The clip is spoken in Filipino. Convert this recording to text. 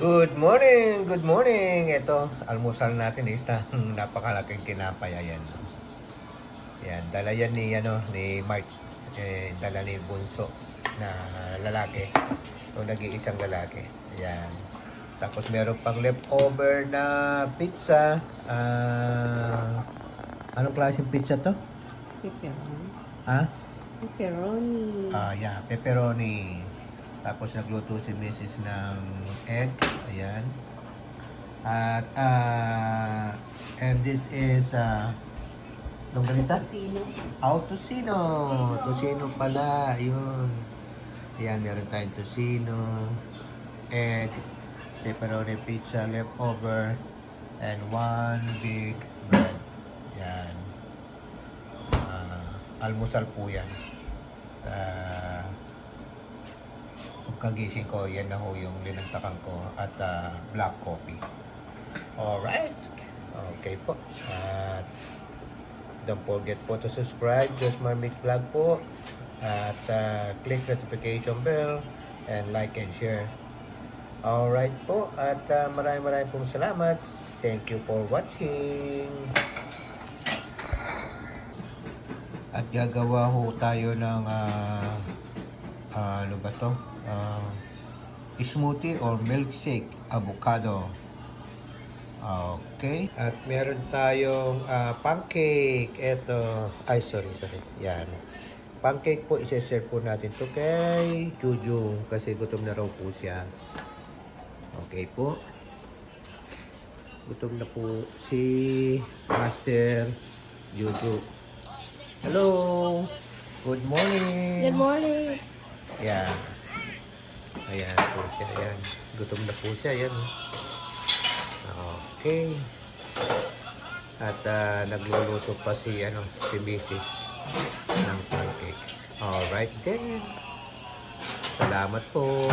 Good morning! Good morning! Ito, almusal natin isang napakalaking tinapay. Ayan. Yan, dala yan ni, ano, ni Mark. Eh, dala ni Bunso na lalaki. O nag-iisang lalaki. Ayan. Tapos meron pang leftover na pizza. Ah, anong klaseng pizza to? Pepperoni. Ha? Pepperoni. Ah, yeah, pepperoni. Tapos nagluto si Mrs. ng egg. Ayan. At, ah, and this is, ah, longganisa? Casino. Oh, tocino. Tocino pala. Yun. Ayan, meron tayong tocino, egg, pepperoni pizza leftover, and one big bread. Yan. Ah, almusal po yan. Ah, pagkagising ko, yan na ho yung linagtakan ko at ah, black coffee. Alright. Okay po. At don't forget po to subscribe. Just Marmic Vlog po. At ah, click notification bell and like and share. Alright po. At ah, maraming maraming pong salamat. Thank you for watching. At gagawa ho tayo ng ah, ah, ano ba to? Ah, smoothie or milkshake avocado. Okay. At meron tayong ah, pancake. Ito. Ay, sorry, sorry. Yan. Pancake po, isi-share po natin to kay Juju kasi gutom na raw po siya. Okay po. Gutom na po si Master Juju. Hello! Good morning! Good morning. Yan. Ayan po siya. Ayan. Gutom na po siya. Ayan. Okay. At ah, nagluluto pa si, ano, si Mrs. ng pancake. Alright then. Salamat po.